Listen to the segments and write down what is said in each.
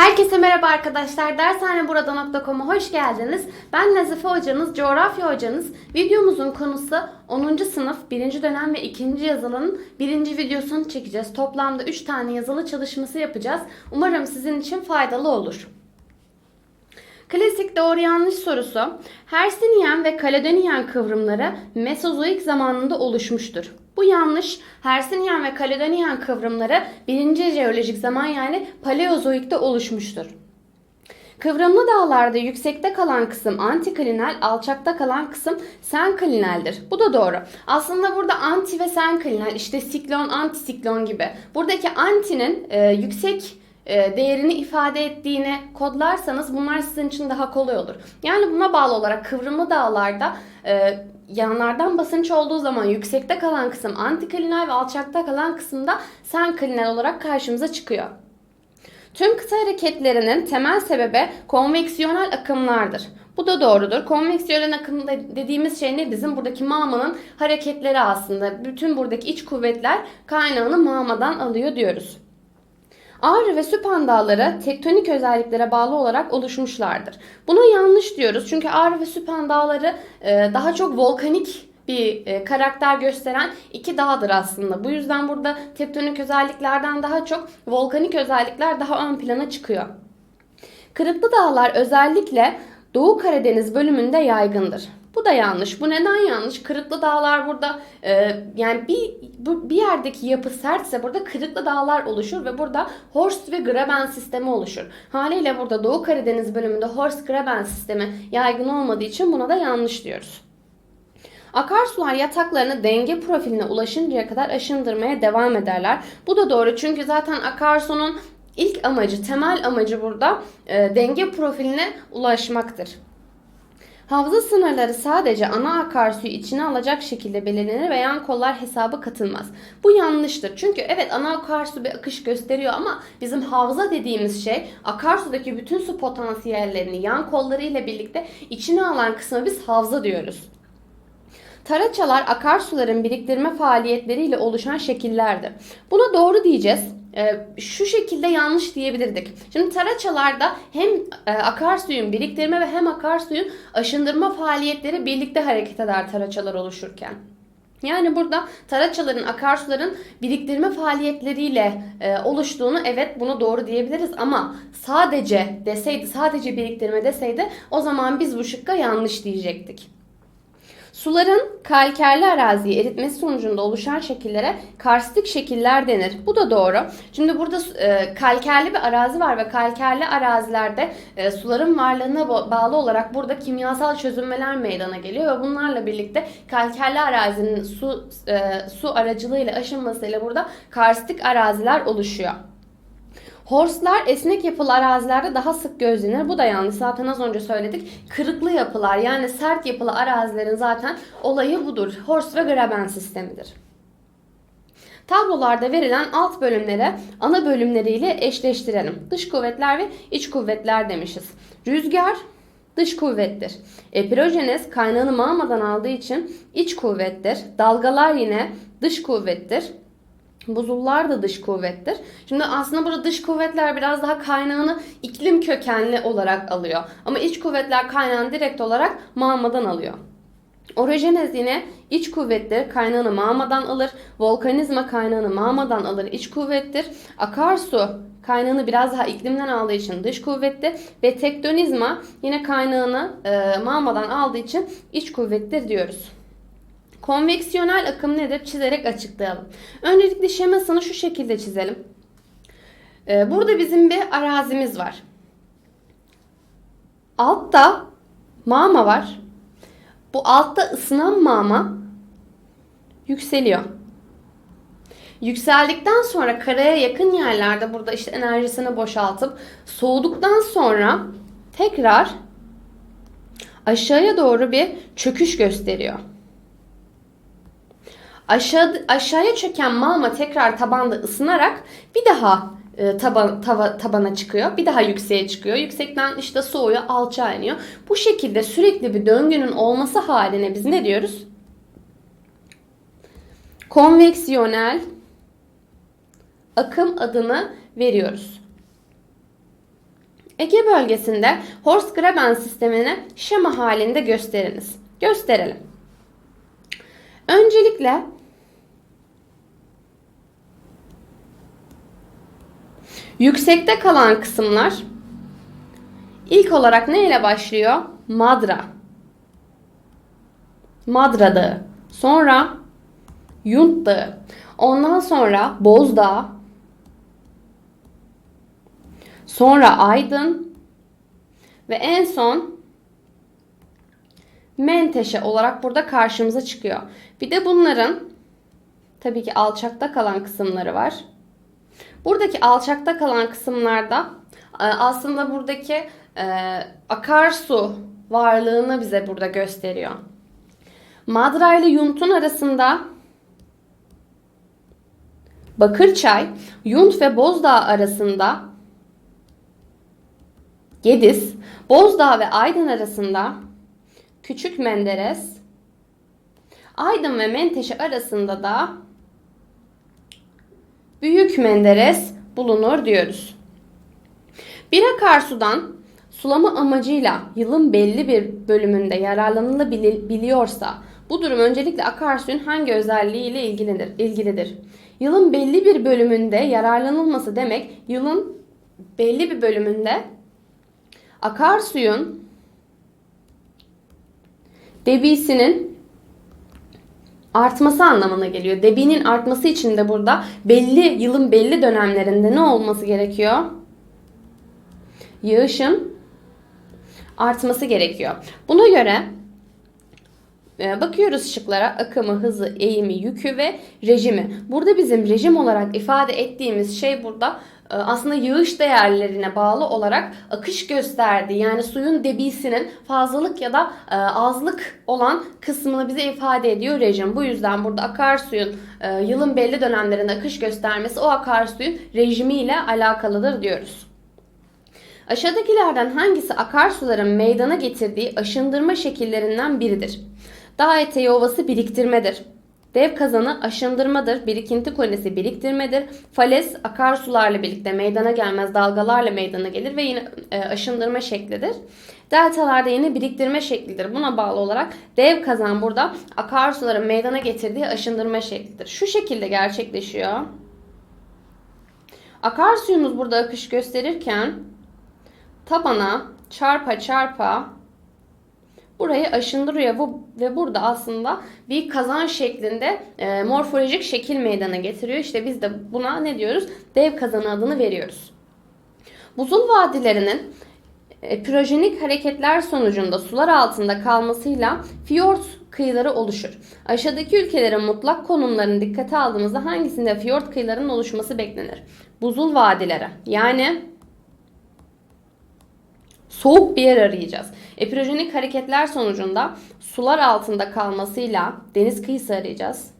Herkese merhaba arkadaşlar. Dershaneburada.com'a hoş geldiniz. Ben Nazife hocanız, coğrafya hocanız. Videomuzun konusu 10. sınıf 1. dönem ve 2. yazılının 1. videosunu çekeceğiz. Toplamda 3 tane yazılı çalışması yapacağız. Umarım sizin için faydalı olur. Klasik doğru yanlış sorusu. Hersinyan ve Kaledonyan kıvrımları Mesozoik zamanında oluşmuştur. Bu yanlış. Hersinyan ve Kaledonyan kıvrımları 1. jeolojik zaman yani Paleozoik'te oluşmuştur. Kıvrımlı dağlarda yüksekte kalan kısım antiklinal, alçakta kalan kısım senklinaldir. Bu da doğru. Aslında burada anti ve senklinal işte siklon, antisiklon gibi. Buradaki antinin e, yüksek e, değerini ifade ettiğini kodlarsanız bunlar sizin için daha kolay olur. Yani buna bağlı olarak kıvrımlı dağlarda e, yanlardan basınç olduğu zaman yüksekte kalan kısım antiklinal ve alçakta kalan kısımda senklinal olarak karşımıza çıkıyor. Tüm kıta hareketlerinin temel sebebi konveksiyonel akımlardır. Bu da doğrudur. Konveksiyonel akım de- dediğimiz şey ne bizim? Buradaki mağmanın hareketleri aslında. Bütün buradaki iç kuvvetler kaynağını mağmadan alıyor diyoruz. Ağrı ve Süphan dağları tektonik özelliklere bağlı olarak oluşmuşlardır. Buna yanlış diyoruz çünkü Ağrı ve Süphan dağları e, daha çok volkanik bir e, karakter gösteren iki dağdır aslında. Bu yüzden burada tektonik özelliklerden daha çok volkanik özellikler daha ön plana çıkıyor. Kırıklı dağlar özellikle Doğu Karadeniz bölümünde yaygındır. Bu da yanlış. Bu neden yanlış? Kırıklı dağlar burada e, yani bir bu, bir yerdeki yapı sertse burada kırıklı dağlar oluşur ve burada Horst ve Graben sistemi oluşur. Haliyle burada Doğu Karadeniz bölümünde Horst Graben sistemi yaygın olmadığı için buna da yanlış diyoruz. Akarsular yataklarını denge profiline ulaşıncaya kadar aşındırmaya devam ederler. Bu da doğru çünkü zaten akarsunun ilk amacı, temel amacı burada e, denge profiline ulaşmaktır. Havza sınırları sadece ana akarsuyu içine alacak şekilde belirlenir ve yan kollar hesabı katılmaz. Bu yanlıştır. Çünkü evet ana akarsu bir akış gösteriyor ama bizim havza dediğimiz şey akarsudaki bütün su potansiyellerini yan kolları ile birlikte içine alan kısmı biz havza diyoruz. Taraçalar akarsuların biriktirme faaliyetleriyle oluşan şekillerdi. Buna doğru diyeceğiz. Ee, şu şekilde yanlış diyebilirdik. Şimdi taraçalarda hem e, akarsuyun biriktirme ve hem akarsuyun aşındırma faaliyetleri birlikte hareket eder taraçalar oluşurken. Yani burada taraçaların, akarsuların biriktirme faaliyetleriyle e, oluştuğunu evet bunu doğru diyebiliriz ama sadece deseydi, sadece biriktirme deseydi o zaman biz bu şıkka yanlış diyecektik. Suların kalkerli araziyi eritmesi sonucunda oluşan şekillere karstik şekiller denir. Bu da doğru. Şimdi burada e, kalkerli bir arazi var ve kalkerli arazilerde e, suların varlığına bağlı olarak burada kimyasal çözünmeler meydana geliyor ve bunlarla birlikte kalkerli arazinin su e, su aracılığıyla aşınmasıyla burada karstik araziler oluşuyor. Horstlar esnek yapılı arazilerde daha sık gözlenir. Bu da yanlış. Zaten az önce söyledik. Kırıklı yapılar yani sert yapılı arazilerin zaten olayı budur. Horst ve Graben sistemidir. Tablolarda verilen alt bölümlere ana bölümleriyle eşleştirelim. Dış kuvvetler ve iç kuvvetler demişiz. Rüzgar dış kuvvettir. Epirojenez kaynağını mağmadan aldığı için iç kuvvettir. Dalgalar yine dış kuvvettir. Buzullar da dış kuvvettir. Şimdi aslında burada dış kuvvetler biraz daha kaynağını iklim kökenli olarak alıyor. Ama iç kuvvetler kaynağını direkt olarak mağmadan alıyor. Orojenez yine iç kuvvettir. Kaynağını mağmadan alır. Volkanizma kaynağını mağmadan alır. iç kuvvettir. Akarsu kaynağını biraz daha iklimden aldığı için dış kuvvettir. Ve tektonizma yine kaynağını e, mağmadan aldığı için iç kuvvettir diyoruz. Konveksiyonel akım nedir? Çizerek açıklayalım. Öncelikle şemasını şu şekilde çizelim. Ee, Burada bizim bir arazimiz var. Altta mağma var. Bu altta ısınan mağma yükseliyor. Yükseldikten sonra karaya yakın yerlerde burada işte enerjisini boşaltıp soğuduktan sonra tekrar aşağıya doğru bir çöküş gösteriyor. Aşağı, aşağıya çöken mağma tekrar tabanda ısınarak bir daha e, taban, tava, tabana çıkıyor. Bir daha yükseğe çıkıyor. Yüksekten işte soğuyor, alçağa iniyor. Bu şekilde sürekli bir döngünün olması haline biz ne diyoruz? Konveksiyonel akım adını veriyoruz. Ege bölgesinde Horst Graben sistemini şema halinde gösteriniz. Gösterelim. Öncelikle yüksekte kalan kısımlar ilk olarak ne ile başlıyor? Madra. Madra Dağı. Sonra Yunt Dağı. Ondan sonra Bozdağ. Sonra Aydın. Ve en son Menteşe olarak burada karşımıza çıkıyor. Bir de bunların tabii ki alçakta kalan kısımları var. Buradaki alçakta kalan kısımlarda e, aslında buradaki e, akarsu varlığını bize burada gösteriyor. Madra ile Yunt'un arasında Bakırçay, Yunt ve Bozdağ arasında Gediz, Bozdağ ve Aydın arasında Küçük Menderes, Aydın ve Menteşe arasında da Büyük Menderes bulunur diyoruz. Bir akarsudan sulama amacıyla yılın belli bir bölümünde yararlanılabiliyorsa bu durum öncelikle akarsuyun hangi özelliğiyle ilgilidir? ilgilidir. Yılın belli bir bölümünde yararlanılması demek yılın belli bir bölümünde akarsuyun debisinin artması anlamına geliyor. Debinin artması için de burada belli yılın belli dönemlerinde ne olması gerekiyor? Yağışın artması gerekiyor. Buna göre bakıyoruz şıklara akımı, hızı, eğimi, yükü ve rejimi. Burada bizim rejim olarak ifade ettiğimiz şey burada e, aslında yağış değerlerine bağlı olarak akış gösterdi. Yani suyun debisinin fazlalık ya da e, azlık olan kısmını bize ifade ediyor rejim. Bu yüzden burada akarsuyun yılın belli dönemlerinde akış göstermesi o akarsuyun rejimiyle alakalıdır diyoruz. Aşağıdakilerden hangisi akarsuların meydana getirdiği aşındırma şekillerinden biridir? Dağ eteği ovası biriktirmedir. Dev kazanı aşındırmadır, birikinti konesi biriktirmedir. Fales akarsularla birlikte meydana gelmez, dalgalarla meydana gelir ve yine e, aşındırma şeklidir. Deltalarda yine biriktirme şeklidir. Buna bağlı olarak dev kazan burada akarsuların meydana getirdiği aşındırma şeklidir. Şu şekilde gerçekleşiyor. Akarsuyumuz burada akış gösterirken tabana çarpa çarpa burayı aşındırıyor ve burada aslında bir kazan şeklinde e, morfolojik şekil meydana getiriyor. İşte biz de buna ne diyoruz? Dev kazanı adını veriyoruz. Buzul vadilerinin e, pirojenik hareketler sonucunda sular altında kalmasıyla fiyort kıyıları oluşur. Aşağıdaki ülkelerin mutlak konumlarını dikkate aldığımızda hangisinde fiyort kıyılarının oluşması beklenir? Buzul vadilere yani soğuk bir yer arayacağız. Epirojenik hareketler sonucunda sular altında kalmasıyla deniz kıyısı arayacağız.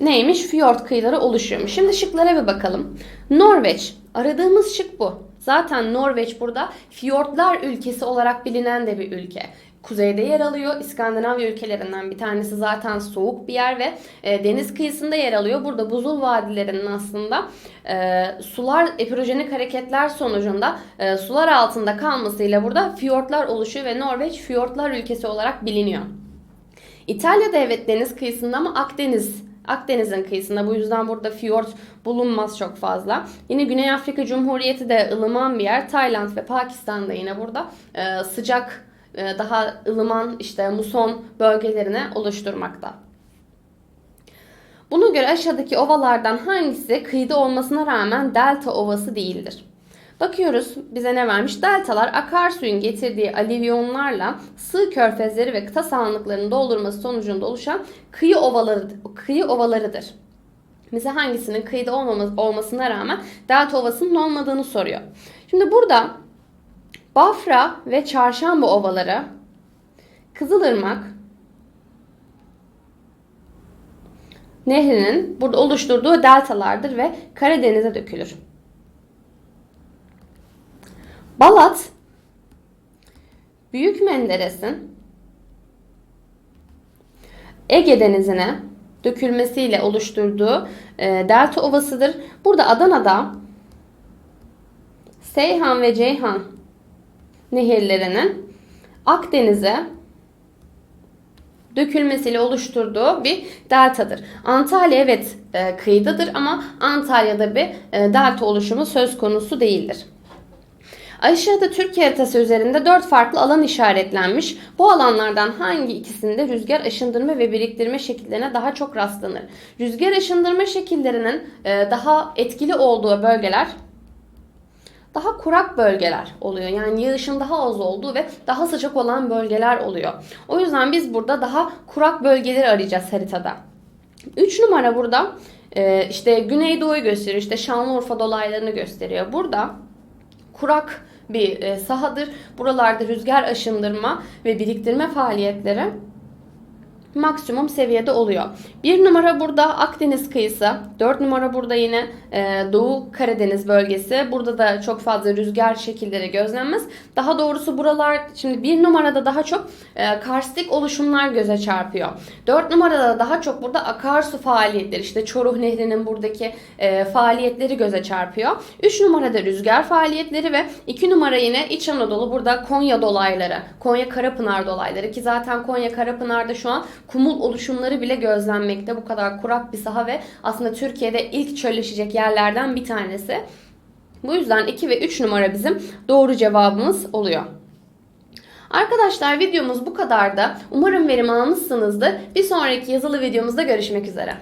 Neymiş? Fiyort kıyıları oluşuyormuş. Şimdi şıklara bir bakalım. Norveç. Aradığımız şık bu. Zaten Norveç burada fiyortlar ülkesi olarak bilinen de bir ülke kuzeyde yer alıyor. İskandinavya ülkelerinden bir tanesi zaten soğuk bir yer ve e, deniz kıyısında yer alıyor. Burada buzul vadilerinin aslında e, sular epirojenik hareketler sonucunda e, sular altında kalmasıyla burada fiyortlar oluşuyor ve Norveç fiyortlar ülkesi olarak biliniyor. İtalya'da evet deniz kıyısında ama Akdeniz Akdeniz'in kıyısında bu yüzden burada fiyort bulunmaz çok fazla. Yine Güney Afrika Cumhuriyeti de ılıman bir yer. Tayland ve Pakistan'da yine burada e, sıcak daha ılıman işte muson bölgelerini oluşturmakta. Buna göre aşağıdaki ovalardan hangisi kıyıda olmasına rağmen delta ovası değildir? Bakıyoruz bize ne vermiş? Deltalar akarsuyun getirdiği alivyonlarla sığ körfezleri ve kıta sahanlıklarını doldurması sonucunda oluşan kıyı ovaları kıyı ovalarıdır. Bize hangisinin kıyıda olmaması, olmasına rağmen delta ovasının olmadığını soruyor. Şimdi burada Bafra ve Çarşamba ovaları, Kızılırmak nehrinin burada oluşturduğu deltalardır ve Karadeniz'e dökülür. Balat, Büyük Menderes'in Ege Denizi'ne dökülmesiyle oluşturduğu e, delta ovasıdır. Burada Adana'da Seyhan ve Ceyhan nehirlerinin Akdeniz'e dökülmesiyle oluşturduğu bir deltadır. Antalya evet e, kıyıdadır ama Antalya'da bir e, delta oluşumu söz konusu değildir. Aşağıda Türkiye haritası üzerinde 4 farklı alan işaretlenmiş. Bu alanlardan hangi ikisinde rüzgar aşındırma ve biriktirme şekillerine daha çok rastlanır? Rüzgar aşındırma şekillerinin e, daha etkili olduğu bölgeler daha kurak bölgeler oluyor. Yani yağışın daha az olduğu ve daha sıcak olan bölgeler oluyor. O yüzden biz burada daha kurak bölgeleri arayacağız haritada. 3 numara burada e, işte Güneydoğu'yu gösteriyor. İşte Şanlıurfa dolaylarını gösteriyor. Burada kurak bir e, sahadır. Buralarda rüzgar aşındırma ve biriktirme faaliyetleri maksimum seviyede oluyor. Bir numara burada Akdeniz kıyısı. Dört numara burada yine e, Doğu Karadeniz bölgesi. Burada da çok fazla rüzgar şekilleri gözlenmez. Daha doğrusu buralar şimdi bir numarada daha çok e, karstik oluşumlar göze çarpıyor. Dört numarada daha çok burada akarsu faaliyetleri işte Çoruh Nehri'nin buradaki e, faaliyetleri göze çarpıyor. Üç numarada rüzgar faaliyetleri ve iki numara yine İç Anadolu burada Konya dolayları, Konya Karapınar dolayları ki zaten Konya Karapınar'da şu an kumul oluşumları bile gözlenmekte. Bu kadar kurak bir saha ve aslında Türkiye'de ilk çölleşecek yerlerden bir tanesi. Bu yüzden 2 ve 3 numara bizim doğru cevabımız oluyor. Arkadaşlar videomuz bu kadar da. Umarım verim almışsınızdır. Bir sonraki yazılı videomuzda görüşmek üzere.